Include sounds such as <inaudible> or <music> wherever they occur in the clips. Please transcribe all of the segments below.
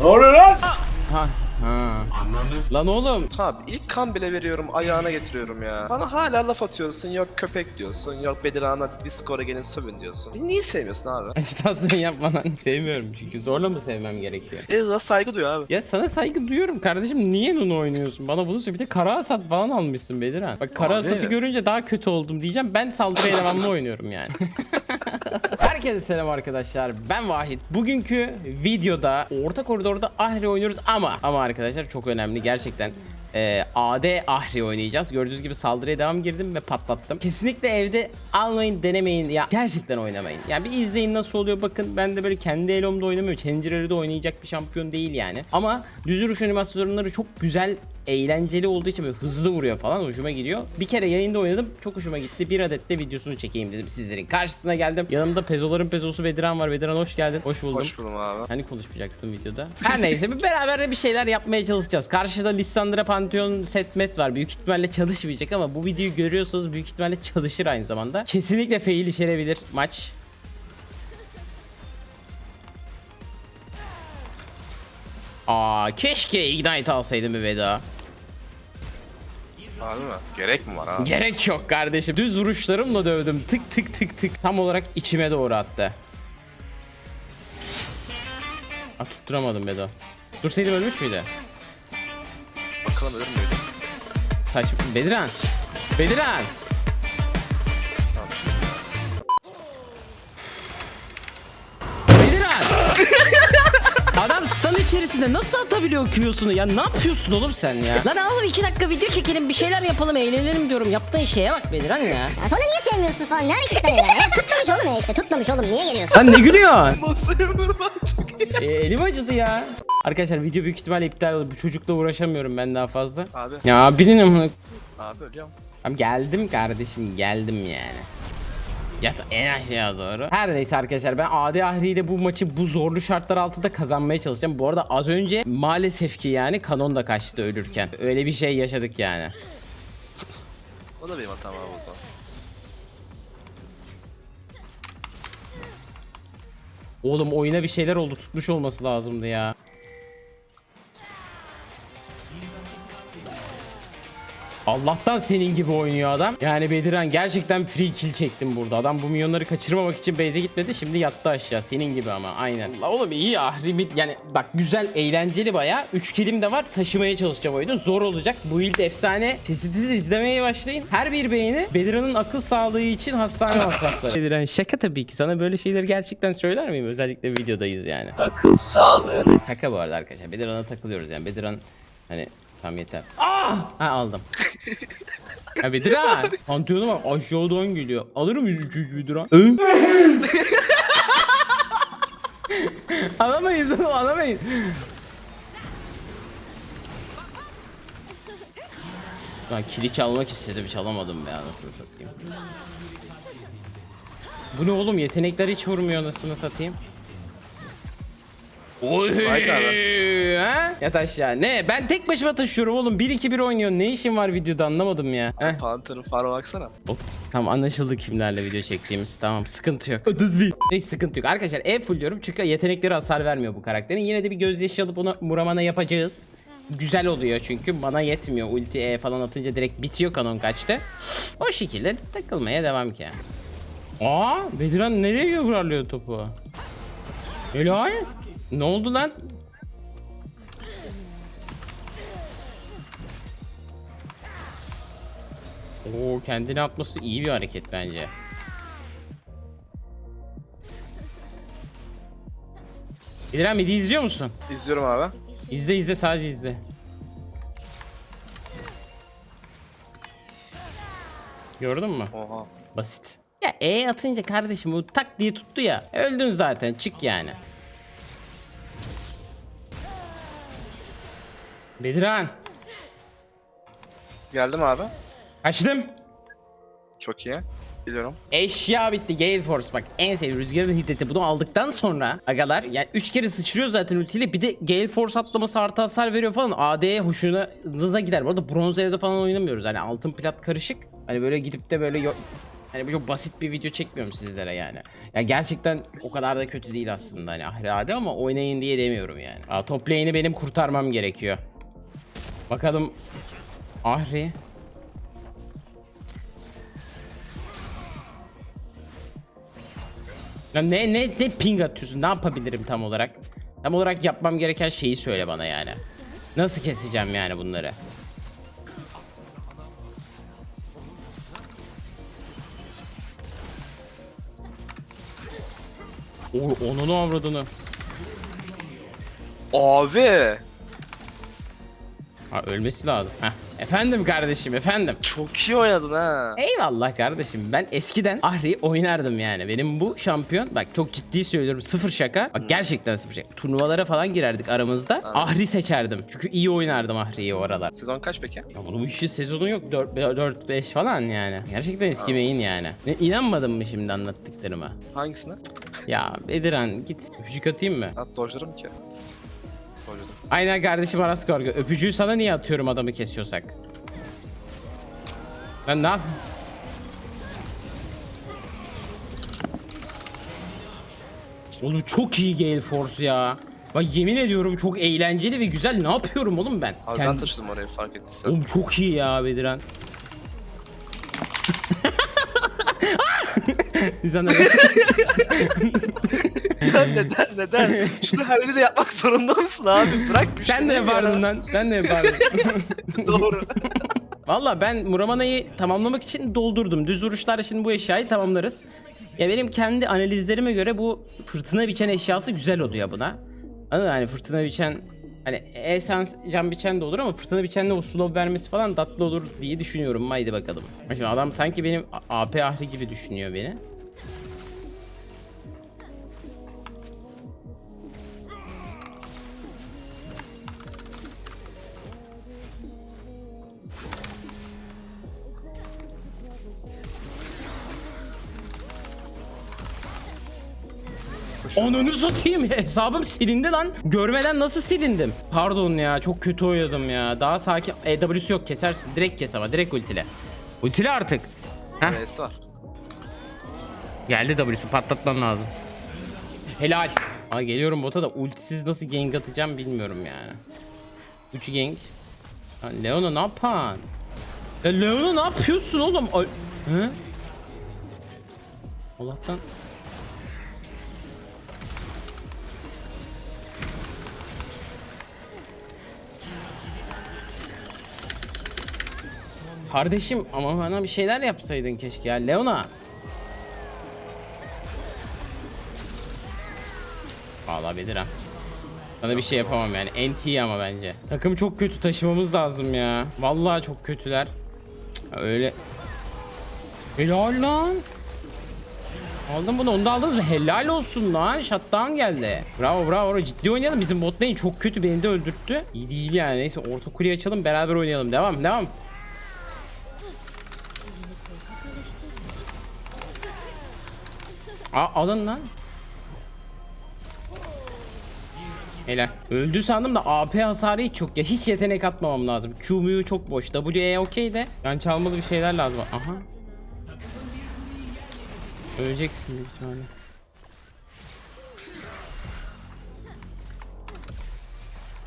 Ne oluyor lan? Ha. Ha. Lan oğlum. Abi ilk kan bile veriyorum ayağına getiriyorum ya. Bana hala laf atıyorsun yok köpek diyorsun yok Bedirhan'a Discord'a gelin sövün diyorsun. Beni niye sevmiyorsun abi? <laughs> Ajitasyon yapma lan. Sevmiyorum çünkü. Zorla mı sevmem gerekiyor? Ezra saygı duyuyor abi. Ya sana saygı duyuyorum kardeşim. Niye Nuno oynuyorsun? Bana bunu söyle. Bir de kara hasat falan almışsın Bedirhan. Bak kara Abi. hasatı görünce daha kötü oldum diyeceğim. Ben saldırı elemanlı oynuyorum yani. <laughs> <laughs> Herkese selam arkadaşlar. Ben Vahit. Bugünkü videoda orta koridorda Ahri oynuyoruz ama ama arkadaşlar çok önemli gerçekten. Ee, AD Ahri oynayacağız. Gördüğünüz gibi saldırıya devam girdim ve patlattım. Kesinlikle evde almayın, denemeyin. Ya gerçekten oynamayın. Yani bir izleyin nasıl oluyor bakın. Ben de böyle kendi elomda oynamıyorum. Challenger'ı da oynayacak bir şampiyon değil yani. Ama düz vuruş animasyonları çok güzel eğlenceli olduğu için böyle hızlı vuruyor falan hoşuma gidiyor. Bir kere yayında oynadım çok hoşuma gitti. Bir adet de videosunu çekeyim dedim sizlerin karşısına geldim. Yanımda pezoların pezosu Bediran var. Bediran hoş geldin. Hoş buldum. Hoş buldum abi. Hani konuşmayacaktım videoda. Her neyse bir beraber de bir şeyler yapmaya çalışacağız. Karşıda Lissandra Pantheon setmet var. Büyük ihtimalle çalışmayacak ama bu videoyu görüyorsanız büyük ihtimalle çalışır aynı zamanda. Kesinlikle fail içerebilir maç. Aa keşke Ignite alsaydım bir veda. Abi mi? Gerek mi var abi? Gerek yok kardeşim. Düz vuruşlarımla dövdüm. Tık tık tık tık. Tam olarak içime doğru attı. Aa, tutturamadım Bedo. Dursaydım ölmüş müydü? Bakalım ölür müydü? Saç Bediran. Bediran. İçerisinde nasıl atabiliyor Q'sunu ya? Ne yapıyorsun oğlum sen ya? Lan oğlum iki dakika video çekelim bir şeyler yapalım eğlenelim diyorum. Yaptığın şeye bak Bediran ya. Ya sonra niye sevmiyorsun falan? Ne hareketler ya? ya? <laughs> Tutmamış oğlum ya işte tutmamış oğlum niye geliyorsun? Lan ne gülüyor? Masaya vurma çok iyi. e, elim acıdı ya. Arkadaşlar video büyük ihtimalle iptal oldu. Bu çocukla uğraşamıyorum ben daha fazla. Abi. Ya bilin amına. Abi ölüyorum. Tamam geldim kardeşim geldim yani. Yat en aşağıya doğru. Her neyse arkadaşlar ben Adi Ahri ile bu maçı bu zorlu şartlar altında kazanmaya çalışacağım. Bu arada az önce maalesef ki yani kanon da kaçtı ölürken. Öyle bir şey yaşadık yani. O da benim hatam abi o zaman. Oğlum oyuna bir şeyler oldu tutmuş olması lazımdı ya. Allah'tan senin gibi oynuyor adam. Yani Bediran gerçekten free kill çektim burada. Adam bu milyonları kaçırmamak için base'e gitmedi. Şimdi yattı aşağı. Senin gibi ama aynen. La oğlum iyi ahri mid- Yani bak güzel eğlenceli baya. 3 killim de var. Taşımaya çalışacağım oyunu. Zor olacak. Bu build efsane. Kesintisiz izlemeye başlayın. Her bir beğeni Bediran'ın akıl sağlığı için hastane masrafları. <laughs> Bediran şaka tabii ki. Sana böyle şeyleri gerçekten söyler miyim? Özellikle videodayız yani. Akıl sağlığı. Şaka bu arada arkadaşlar. Bediran'a takılıyoruz yani. Bediran hani Tamam yeter. Aa! Ha aldım. ha Bediran. Pantiyonu bak aşağıdan geliyor. Alırım 103 Bediran. Hı? alamayız oğlum alamayız. Lan kili çalmak istedim çalamadım be anasını satayım. Bu ne oğlum yetenekler hiç vurmuyor anasını satayım. Oy. Vay abi. Ha? Yat aşağı. Ne? Ben tek başıma taşıyorum oğlum. 1-2-1 oynuyorsun. Ne işin var videoda anlamadım ya. Heh. Panther'ın farı baksana. Hop. Tamam anlaşıldı kimlerle video çektiğimiz. Tamam sıkıntı yok. 31. Hiç sıkıntı yok. Arkadaşlar E full çünkü yetenekleri hasar vermiyor bu karakterin. Yine de bir gözyaşı alıp ona Muraman'a yapacağız. Güzel oluyor çünkü bana yetmiyor. Ulti E falan atınca direkt bitiyor kanon kaçtı. O şekilde takılmaya devam ki. Aa, Bediran nereye yuvarlıyor topu? Helal. Ne oldu lan? Oo kendini atması iyi bir hareket bence. İlhan midi izliyor musun? İzliyorum abi. İzle izle sadece izle. Gördün mü? Oha. Basit. Ya E atınca kardeşim bu tak diye tuttu ya. Öldün zaten çık yani. Bediran. Geldim abi. Kaçtım. Çok iyi. Biliyorum. Eşya bitti Gale Force bak en sevdiğim rüzgarın hiddeti bunu aldıktan sonra agalar yani 3 kere sıçrıyor zaten ultiyle bir de Gale Force atlaması artı hasar veriyor falan AD'ye hoşuna hıza gider. Bu arada bronz evde falan oynamıyoruz hani altın plat karışık hani böyle gidip de böyle Hani çok basit bir video çekmiyorum sizlere yani. Ya gerçekten o kadar da kötü değil aslında hani Ahri Adi ama oynayın diye demiyorum yani. Aa, top lane'i benim kurtarmam gerekiyor. Bakalım Ahri Ya ne ne ne ping atıyorsun? Ne yapabilirim tam olarak? Tam olarak yapmam gereken şeyi söyle bana yani. Nasıl keseceğim yani bunları? O, onun avradını. Abi. Ha ölmesi lazım. Heh. Efendim kardeşim efendim. Çok iyi oynadın ha. Eyvallah kardeşim. Ben eskiden Ahri oynardım yani. Benim bu şampiyon bak çok ciddi söylüyorum sıfır şaka. Bak gerçekten sıfır şaka. Turnuvalara falan girerdik aramızda. Ahri seçerdim. Çünkü iyi oynardım Ahri'yi o aralar. Sezon kaç peki? Ya bunun bu işi sezonu yok 4-5 falan yani. Gerçekten eski main yani. Ne, inanmadın mı şimdi anlattıklarıma? Hangisine? Ya Bediran git öpücük atayım mı? At dojlarım ki. Aynen kardeşim Aras Kargı. Öpücüğü sana niye atıyorum adamı kesiyorsak? Ben ne yap? Oğlum çok iyi Gale Force ya. Bak yemin ediyorum çok eğlenceli ve güzel. Ne yapıyorum oğlum ben? Abi ben taşıdım orayı fark ettiysen. Oğlum çok iyi ya Bediran. <laughs> Sen de <laughs> Neden neden neden? Şunu her de yapmak zorunda mısın abi? Bırak sen de yapardın lan. Sen de yapardın. <laughs> Doğru. Valla ben Muramana'yı tamamlamak için doldurdum. Düz vuruşlarla şimdi bu eşyayı tamamlarız. Ya benim kendi analizlerime göre bu fırtına biçen eşyası güzel oluyor buna. Anladın mı? Hani fırtına biçen hani esans can biçen de olur ama fırtına biçenle o slow vermesi falan tatlı olur diye düşünüyorum. Haydi bakalım. Şimdi adam sanki benim AP ahri gibi düşünüyor beni. Ananı satayım <laughs> hesabım silindi lan. Görmeden nasıl silindim? Pardon ya çok kötü oynadım ya. Daha sakin. EW'si yok kesersin. Direkt kes ama direkt ultile. Ultile artık. Heh Reis var. geldi W'si patlatman lazım. Helal. Aa, geliyorum bota da ultisiz nasıl gank atacağım bilmiyorum yani. 3 gank. Lan Leona ne yapan? Ya Leona ne yapıyorsun oğlum? Ay- Hı? Allah'tan Kardeşim ama bana bir şeyler yapsaydın keşke ya Leona. Vallahi Bedir ha. Sana bir şey yapamam yani. NT ama bence. Takım çok kötü taşımamız lazım ya. Vallahi çok kötüler. Öyle. Helal lan. Aldın bunu onu da aldınız mı? Helal olsun lan. Shutdown geldi. Bravo bravo. Ciddi oynayalım. Bizim bot lane çok kötü. Beni de öldürttü. İyi değil yani. Neyse orta kuleyi açalım. Beraber oynayalım. Devam devam. Aa alın lan. Helal. Öldü sandım da AP hasarı hiç yok ya. Hiç yetenek atmamam lazım. Q'muyu çok boş. W'ye okey de. Yani çalmalı bir şeyler lazım. Aha. Öleceksin büyük ihtimalle.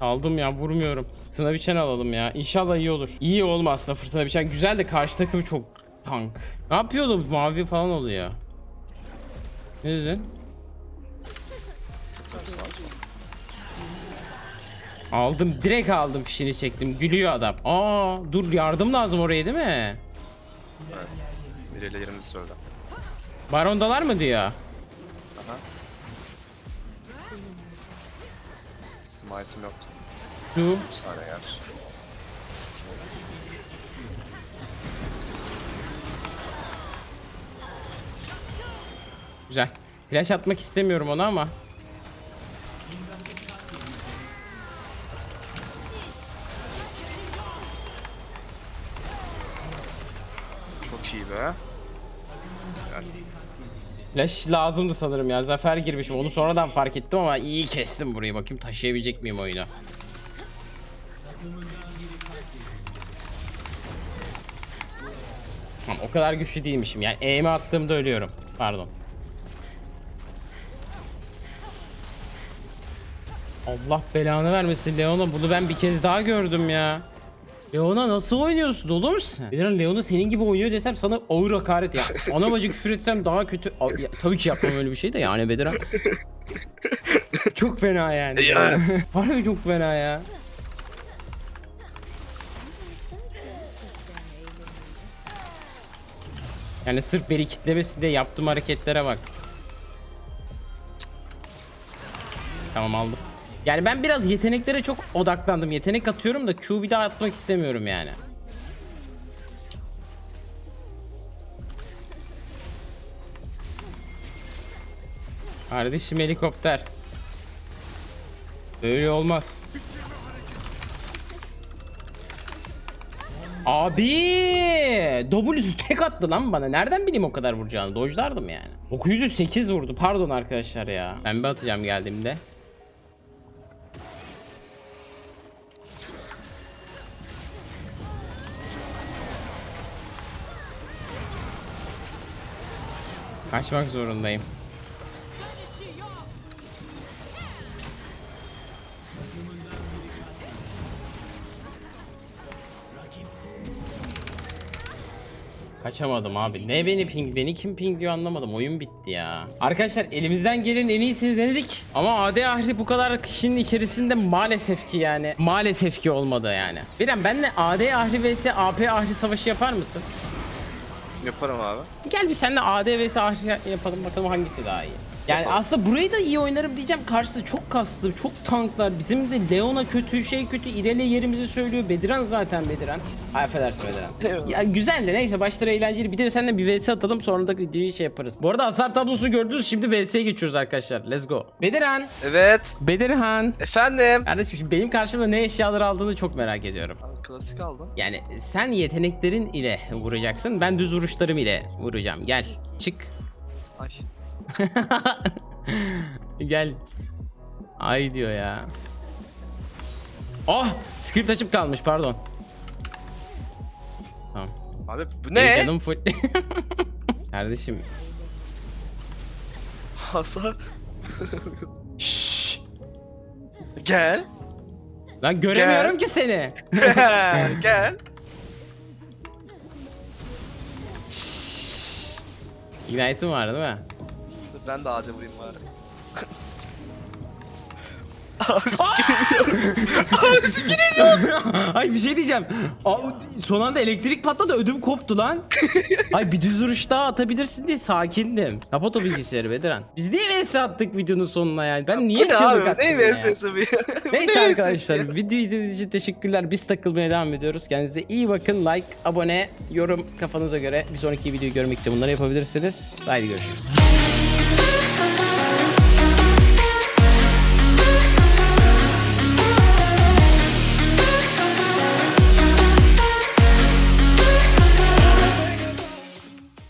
Aldım ya vurmuyorum. Fırtına biçen alalım ya. İnşallah iyi olur. İyi olmazsa fırtına biçen güzel de karşı takım çok tank. Ne yapıyordu mavi falan oluyor. Ne dedin? Aldım direkt aldım fişini çektim gülüyor adam. Aa dur yardım lazım oraya değil mi? Biriyle yerimizi söyle. Barondalar mı diyor? Aha. Smite'im yoktu. Dur. 3 saniye yer. Güzel. Flash atmak istemiyorum ona ama. Çok iyi be. Flash lazımdı sanırım ya. Zafer girmişim. Onu sonradan fark ettim ama iyi kestim burayı. Bakayım taşıyabilecek miyim oyunu. Tamam o kadar güçlü değilmişim. Yani aim'e attığımda ölüyorum. Pardon. Allah belanı vermesin Leona. Bunu ben bir kez daha gördüm ya. Leona nasıl oynuyorsun oğlum sen? Bediran Leona senin gibi oynuyor desem sana ağır hakaret ya. <laughs> Ana bacı küfür etsem daha kötü. A- ya, tabii ki yapmam öyle bir şey de yani Bediran. çok fena yani. Ya. <laughs> Harbi çok fena ya. Yani sırf beni kitlemesi de yaptığım hareketlere bak. Tamam aldım. Yani ben biraz yeteneklere çok odaklandım. Yetenek atıyorum da Q daha atmak istemiyorum yani. Kardeşim helikopter. Böyle olmaz. Abi W'su tek attı lan bana. Nereden bileyim o kadar vuracağını? Dojlardım yani. 908 vurdu. Pardon arkadaşlar ya. Ben bir atacağım geldiğimde. Kaçmak zorundayım. Kaçamadım abi. Ne beni ping, beni kim ping diyor anlamadım. Oyun bitti ya. Arkadaşlar elimizden gelen en iyisini denedik. Ama AD Ahri bu kadar kişinin içerisinde maalesef ki yani. Maalesef ki olmadı yani. Biren benle AD Ahri vs AP Ahri savaşı yapar mısın? Yaparım abi. Gel bir seninle AD vs Ahri yapalım bakalım hangisi daha iyi. Yani aslında burayı da iyi oynarım diyeceğim. Karşısı çok kaslı, çok tanklar. Bizim de Leona kötü, şey kötü. İrele yerimizi söylüyor. Bediran zaten Bediran. Ay affedersin Bediran. ya güzel de neyse başları eğlenceli. Bir de seninle bir vs atalım sonra da videoyu şey yaparız. Bu arada hasar tablosu gördünüz. Şimdi vs'ye geçiyoruz arkadaşlar. Let's go. Bediran. Evet. Bedirhan. Efendim. Kardeşim şimdi benim karşımda ne eşyalar aldığını çok merak ediyorum. Abi klasik aldım. Yani sen yeteneklerin ile vuracaksın. Ben düz vuruşlarım ile vuracağım. Gel. Çık. Ay. <laughs> Gel. Ay diyor ya. Oh! Script açıp kalmış pardon. Tamam. Abi bu ne? Canım full. <laughs> Kardeşim. Hasar. <laughs> Şşş. Gel. Lan göremiyorum Gel. ki seni. Gel. Ignite'ım var değil mi? Ben de ağaca vurayım bari. <laughs> Ay bir şey diyeceğim. Aa, son anda elektrik patladı ödüm koptu lan. <laughs> Ay bir düz vuruş daha atabilirsin diye sakindim. Kapat o bilgisayarı Bediran. Biz niye vs attık videonun sonuna yani? Ben niye Bu ne çığlık abi? attım Ne ya? VS'si bu ya? <laughs> Neyse Ne arkadaşlar ya? videoyu izlediğiniz için teşekkürler. Biz takılmaya devam ediyoruz. Kendinize iyi bakın. Like, abone, yorum kafanıza göre bir sonraki videoyu görmek için bunları yapabilirsiniz. Haydi görüşürüz. Thank you.